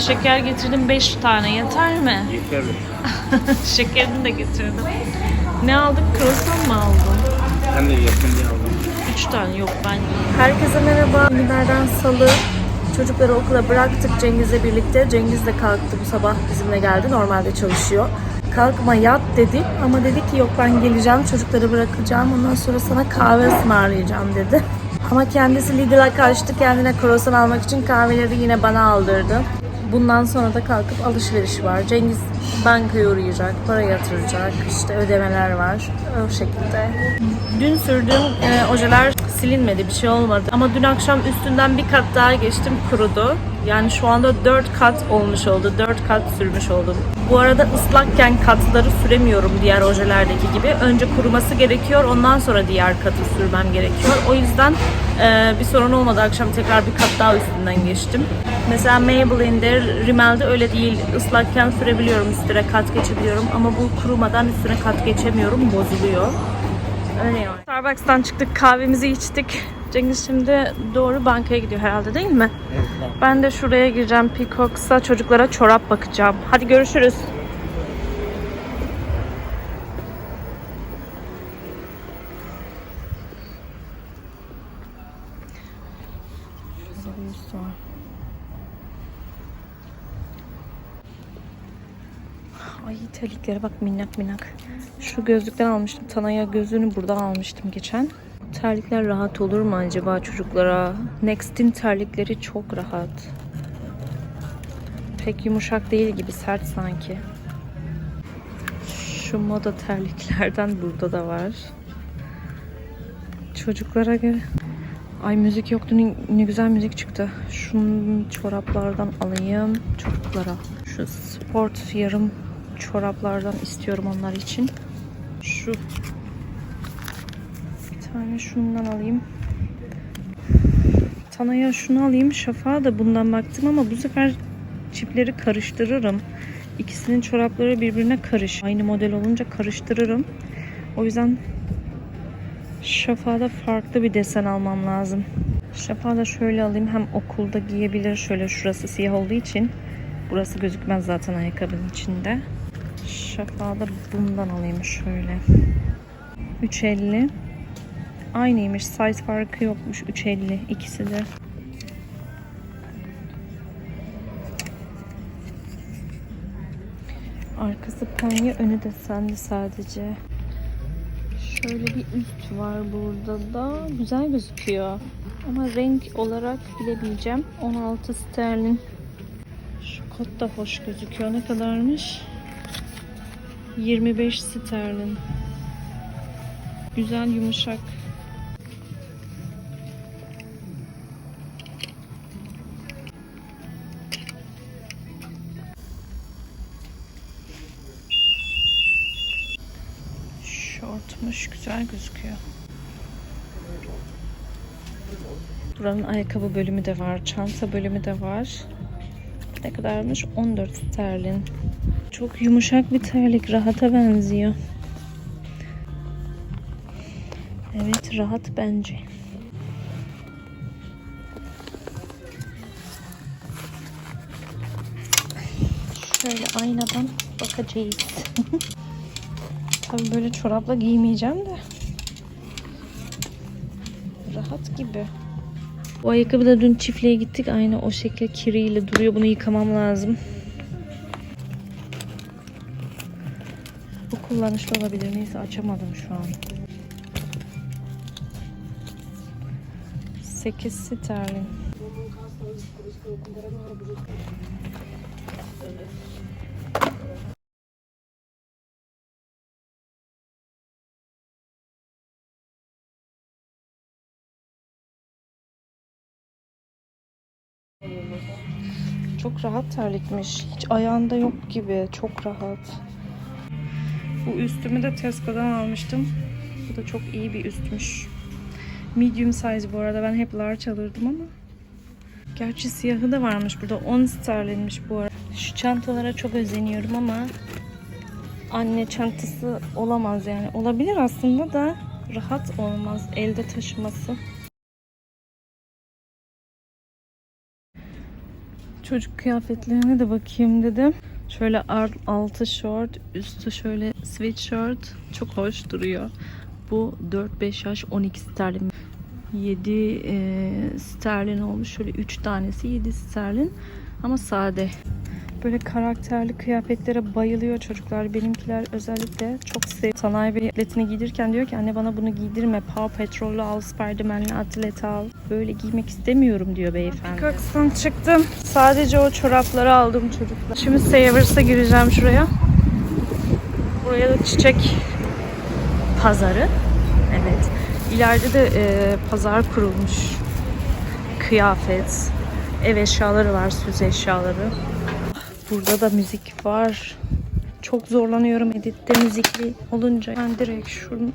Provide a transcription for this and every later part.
Şeker getirdim 5 tane yeter mi? Yeter. Şekerini de getirdim. Ne aldık? Croissant mı aldın? Ben de yakın aldım. 3 tane yok ben Herkese merhaba. Günlerden salı. Çocukları okula bıraktık Cengiz'le birlikte. Cengiz de kalktı bu sabah bizimle geldi. Normalde çalışıyor. Kalkma yat dedi ama dedi ki yok ben geleceğim çocukları bırakacağım ondan sonra sana kahve ısmarlayacağım dedi. Ama kendisi Lidl'a kaçtı kendine croissant almak için kahveleri yine bana aldırdı. Bundan sonra da kalkıp alışveriş var. Cengiz bankaya uğrayacak, para yatıracak, işte ödemeler var. O şekilde. Dün sürdüğüm e, ojeler silinmedi, bir şey olmadı. Ama dün akşam üstünden bir kat daha geçtim, kurudu. Yani şu anda 4 kat olmuş oldu, 4 kat sürmüş oldum. Bu arada ıslakken katları süremiyorum diğer ojelerdeki gibi. Önce kuruması gerekiyor, ondan sonra diğer katı sürmem gerekiyor. O yüzden e, bir sorun olmadı. Akşam tekrar bir kat daha üstünden geçtim. Mesela Maybelline'de, Rimmel'de öyle değil. Islakken sürebiliyorum, üstüne kat geçebiliyorum. Ama bu kurumadan üstüne kat geçemiyorum, bozuluyor. Öyle yani. Starbucks'tan çıktık, kahvemizi içtik. Cengiz şimdi doğru bankaya gidiyor herhalde değil mi? Ben de şuraya gireceğim Peacocks'a çocuklara çorap bakacağım. Hadi görüşürüz. Ay terliklere bak minnak minnak. Şu gözlükten almıştım. Tanaya gözlüğünü buradan almıştım geçen. Terlikler rahat olur mu acaba çocuklara? Next'in terlikleri çok rahat. Pek yumuşak değil gibi sert sanki. Şu moda terliklerden burada da var. Çocuklara göre Ay müzik yoktu. Ne, ne güzel müzik çıktı. Şunun çoraplardan alayım çocuklara. Şu sport yarım çoraplardan istiyorum onlar için. Şu bir tane şundan alayım. Tanaya şunu alayım. Şafağa da bundan baktım ama bu sefer çipleri karıştırırım. İkisinin çorapları birbirine karış. Aynı model olunca karıştırırım. O yüzden Şafağa da farklı bir desen almam lazım. Şafağı da şöyle alayım. Hem okulda giyebilir. Şöyle şurası siyah olduğu için. Burası gözükmez zaten ayakkabının içinde. Şafağı da bundan alayım şöyle. 3.50. Aynıymış. Size farkı yokmuş. 3.50 ikisi de. Arkası penye, önü desenli sadece. Şöyle bir üst var burada da. Güzel gözüküyor. Ama renk olarak bilemeyeceğim. 16 sterlin. Şu kot da hoş gözüküyor. Ne kadarmış? 25 sterlin. Güzel yumuşak. Şortmuş. Güzel gözüküyor. Buranın ayakkabı bölümü de var. Çanta bölümü de var. Ne kadarmış? 14 sterlin. Çok yumuşak bir terlik. Rahata benziyor. Evet rahat bence. Şöyle aynadan bakacağız. Tabii böyle çorapla giymeyeceğim de. Rahat gibi. Bu ayakkabı da dün çiftliğe gittik. Aynı o şekilde kiriyle duruyor. Bunu yıkamam lazım. Kullanışlı olabilir. Neyse açamadım şu an. 8 sterlin. Çok rahat terlikmiş. Hiç ayağında yok gibi. Çok rahat. Bu üstümü de Tesco'dan almıştım. Bu da çok iyi bir üstmüş. Medium size bu arada. Ben hep large alırdım ama. Gerçi siyahı da varmış burada. 10 sterlinmiş bu arada. Şu çantalara çok özeniyorum ama anne çantası olamaz yani. Olabilir aslında da rahat olmaz. Elde taşıması. Çocuk kıyafetlerine de bakayım dedim. Şöyle alt, altı short, üstü şöyle sweatshirt. Çok hoş duruyor. Bu 4-5 yaş 12 sterlin. 7 e, sterlin olmuş. Şöyle 3 tanesi 7 sterlin. Ama sade. Böyle karakterli kıyafetlere bayılıyor çocuklar. Benimkiler özellikle çok seviyor. Sanayi biletini giydirirken diyor ki anne bana bunu giydirme. Paw Patrol'ü al, Spiderman'li atlet al. Böyle giymek istemiyorum diyor beyefendi. Peacocks'tan çıktım. Sadece o çorapları aldım çocuklar. Şimdi Savers'a gireceğim şuraya. Buraya da çiçek pazarı. Evet. İleride de e, pazar kurulmuş. Kıyafet, ev eşyaları var, süs eşyaları. Burada da müzik var. Çok zorlanıyorum editte müzikli olunca. Ben direkt şunun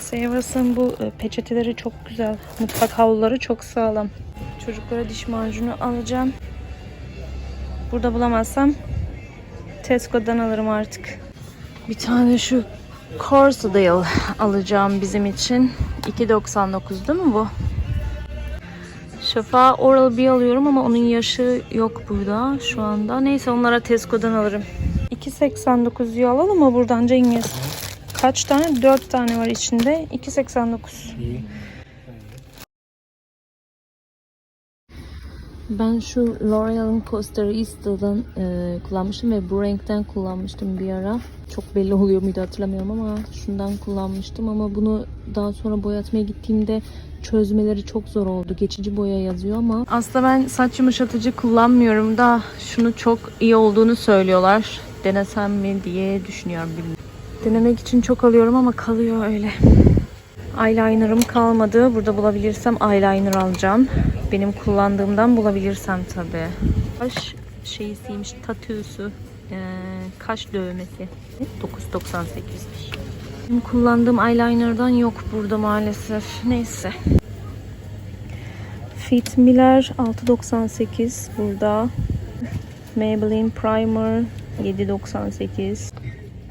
Savers'ın bu e, peçeteleri çok güzel. Mutfak havluları çok sağlam. Çocuklara diş macunu alacağım. Burada bulamazsam Tesco'dan alırım artık. Bir tane şu Corsadale alacağım bizim için. 2.99 değil mi bu? Şafa Oral B alıyorum ama onun yaşı yok burada şu anda. Neyse onlara Tesco'dan alırım. 2.89 alalım mı buradan Cengiz? Kaç tane? 4 tane var içinde. 2.89. Ben şu L'Oreal'ın Costa Rista'dan e, kullanmıştım ve bu renkten kullanmıştım bir ara. Çok belli oluyor muydu hatırlamıyorum ama şundan kullanmıştım ama bunu daha sonra boyatmaya gittiğimde çözmeleri çok zor oldu. Geçici boya yazıyor ama aslında ben saç yumuşatıcı kullanmıyorum da şunu çok iyi olduğunu söylüyorlar. Denesem mi diye düşünüyorum bilmiyorum. Denemek için çok alıyorum ama kalıyor öyle. Eyeliner'ım kalmadı. Burada bulabilirsem eyeliner alacağım. Benim kullandığımdan bulabilirsem tabii. Kaş şeysiymiş, tatüsü. Ee, kaş dövmesi. 9.98'miş. Kullandığım eyeliner'dan yok burada maalesef. Neyse. Fit Miller 6.98 burada. Maybelline Primer 7.98.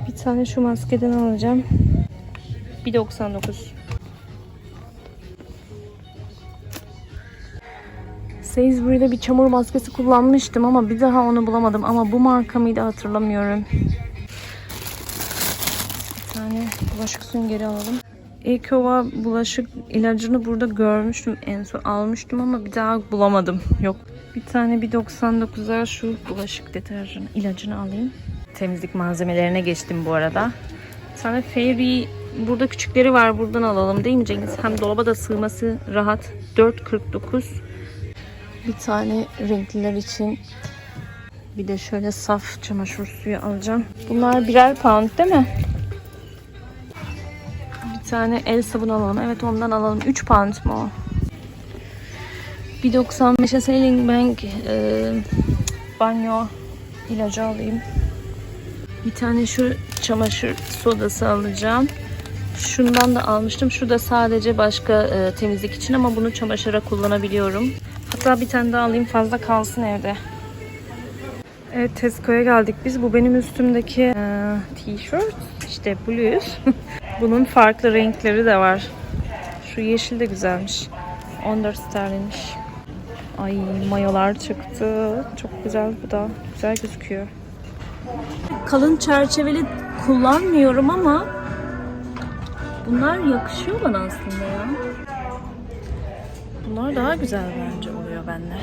Bir tane şu maskeden alacağım. 1.99. Sainsbury'de bir çamur maskesi kullanmıştım ama bir daha onu bulamadım. Ama bu marka mıydı hatırlamıyorum. Bir bulaşık süngeri alalım. Ekova bulaşık ilacını burada görmüştüm. En son almıştım ama bir daha bulamadım. Yok. Bir tane 1.99'a şu bulaşık deterjanı ilacını alayım. Temizlik malzemelerine geçtim bu arada. Bir tane Fairy burada küçükleri var. Buradan alalım değil mi Cengiz? Hem dolaba da sığması rahat. 4.49 bir tane renkliler için bir de şöyle saf çamaşır suyu alacağım. Bunlar birer pound değil mi? Tane el sabunu alalım. Evet ondan alalım. 3 pound mu o? 1.95'e Sailing Bank e, banyo ilacı alayım. Bir tane şu çamaşır sodası alacağım. Şundan da almıştım. Şu da sadece başka e, temizlik için ama bunu çamaşıra kullanabiliyorum. Hatta bir tane daha alayım fazla kalsın evde. Evet Tesco'ya geldik biz. Bu benim üstümdeki e, t-shirt. İşte bluz. Bunun farklı renkleri de var. Şu yeşil de güzelmiş. 14 sterlinmiş. Ay mayolar çıktı. Çok güzel bu da. Güzel gözüküyor. Kalın çerçeveli kullanmıyorum ama bunlar yakışıyor bana aslında ya. Bunlar daha güzel bence oluyor bende.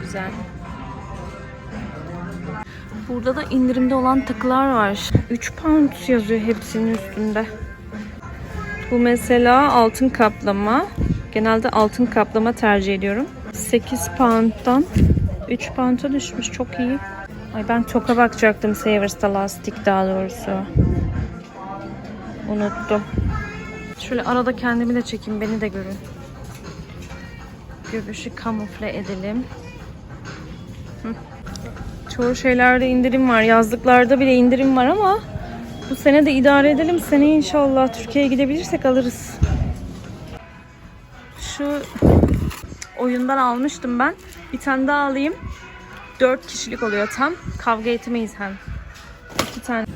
Güzel. Burada da indirimde olan takılar var. 3 pound yazıyor hepsinin üstünde. Bu mesela altın kaplama. Genelde altın kaplama tercih ediyorum. 8 pound'dan 3 pound'a düşmüş. Çok iyi. Ay ben toka bakacaktım Savers'ta lastik daha doğrusu. Unuttum. Şöyle arada kendimi de çekeyim. Beni de görün. Göbüşü kamufle edelim. Hı. Çoğu şeylerde indirim var. Yazlıklarda bile indirim var ama bu sene de idare edelim. Sene inşallah Türkiye'ye gidebilirsek alırız. Şu oyundan almıştım ben. Bir tane daha alayım. 4 kişilik oluyor tam. Kavga etmeyiz hem. İki tane.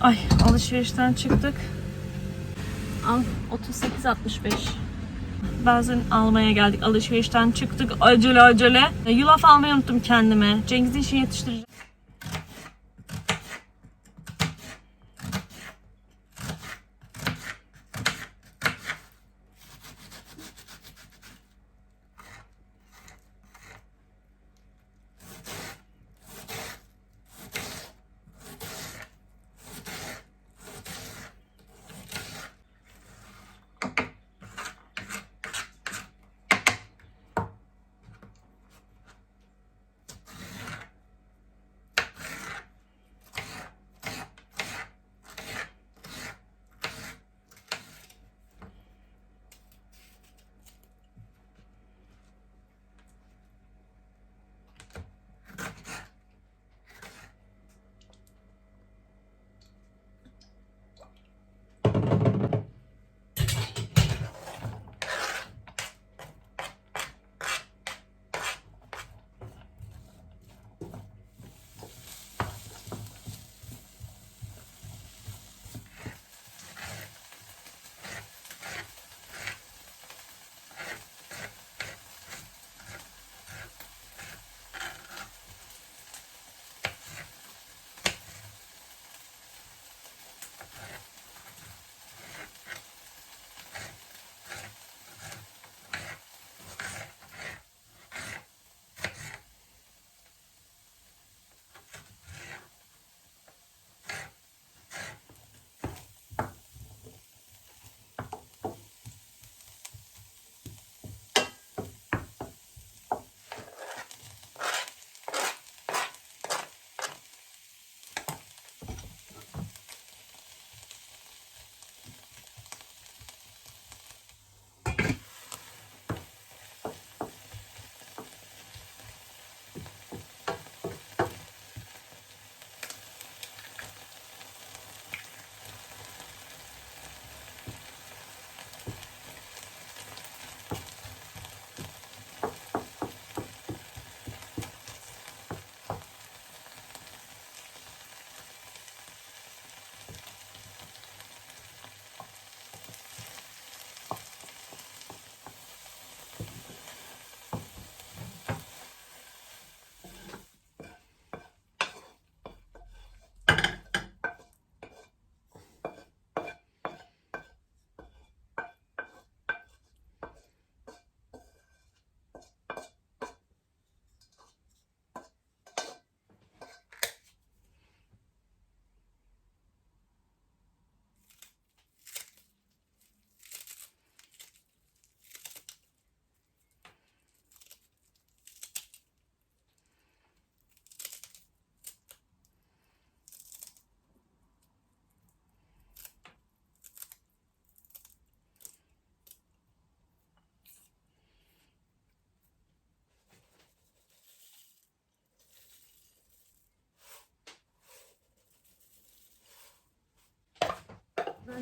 Ay alışverişten çıktık. Al 38.65. Bazen almaya geldik. Alışverişten çıktık acele acele. Yulaf almayı unuttum kendime. Cengiz'in işini yetiştireceğim.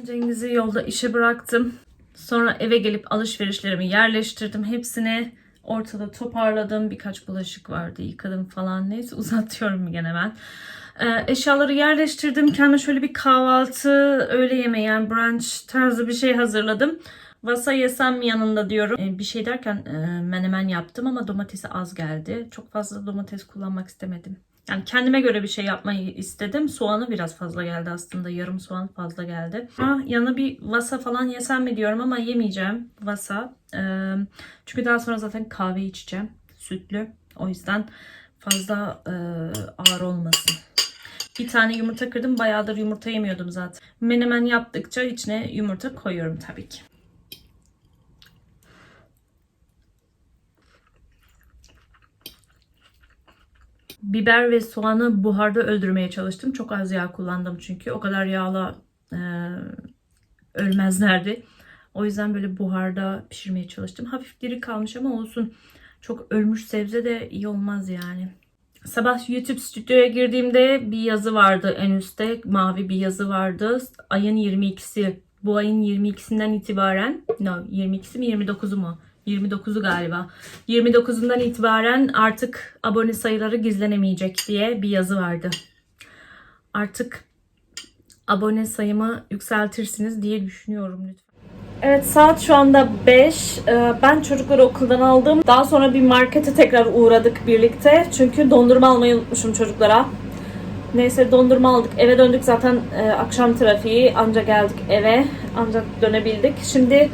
Cengiz'i yolda işe bıraktım. Sonra eve gelip alışverişlerimi yerleştirdim. Hepsini ortada toparladım. Birkaç bulaşık vardı yıkadım falan. Neyse uzatıyorum gene ben. Ee, eşyaları yerleştirdim. Kendime şöyle bir kahvaltı, öğle yemeği yani brunch tarzı bir şey hazırladım. Vasa yesem mi yanında diyorum. Ee, bir şey derken e, menemen yaptım ama domatesi az geldi. Çok fazla domates kullanmak istemedim. Yani kendime göre bir şey yapmayı istedim. Soğanı biraz fazla geldi aslında. Yarım soğan fazla geldi. Ha, yanına bir vasa falan yesem mi diyorum ama yemeyeceğim vasa. Ee, çünkü daha sonra zaten kahve içeceğim. Sütlü. O yüzden fazla e, ağır olmasın. Bir tane yumurta kırdım. Bayağıdır yumurta yemiyordum zaten. Menemen yaptıkça içine yumurta koyuyorum tabii ki. Biber ve soğanı buharda öldürmeye çalıştım. Çok az yağ kullandım çünkü. O kadar yağla e, ölmezlerdi. O yüzden böyle buharda pişirmeye çalıştım. Hafif diri kalmış ama olsun. Çok ölmüş sebze de iyi olmaz yani. Sabah YouTube stüdyoya girdiğimde bir yazı vardı en üstte. Mavi bir yazı vardı. Ayın 22'si. Bu ayın 22'sinden itibaren. No 22'si mi 29'u mu? 29'u galiba. 29'undan itibaren artık abone sayıları gizlenemeyecek diye bir yazı vardı. Artık abone sayımı yükseltirsiniz diye düşünüyorum lütfen. Evet saat şu anda 5. Ee, Ben çocukları okuldan aldım. Daha sonra bir markete tekrar uğradık birlikte. Çünkü dondurma almayı unutmuşum çocuklara. Neyse dondurma aldık. Eve döndük zaten e, akşam trafiği. Anca geldik eve. Ancak dönebildik. Şimdi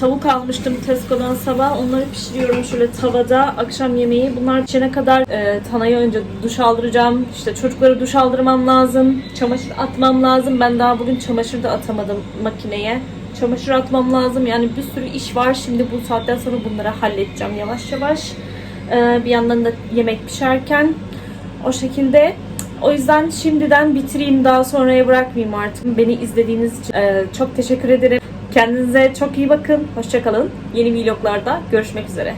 tavuk almıştım Tesco'dan sabah. Onları pişiriyorum şöyle tavada. Akşam yemeği. Bunlar pişene kadar e, Tana'yı önce duş aldıracağım. İşte çocukları duş aldırmam lazım. Çamaşır atmam lazım. Ben daha bugün çamaşır da atamadım makineye. Çamaşır atmam lazım. Yani bir sürü iş var. Şimdi bu saatten sonra bunları halledeceğim yavaş yavaş. E, bir yandan da yemek pişerken. O şekilde. O yüzden şimdiden bitireyim daha sonraya bırakmayayım artık. Beni izlediğiniz için e, çok teşekkür ederim. Kendinize çok iyi bakın. Hoşçakalın. Yeni vloglarda görüşmek üzere.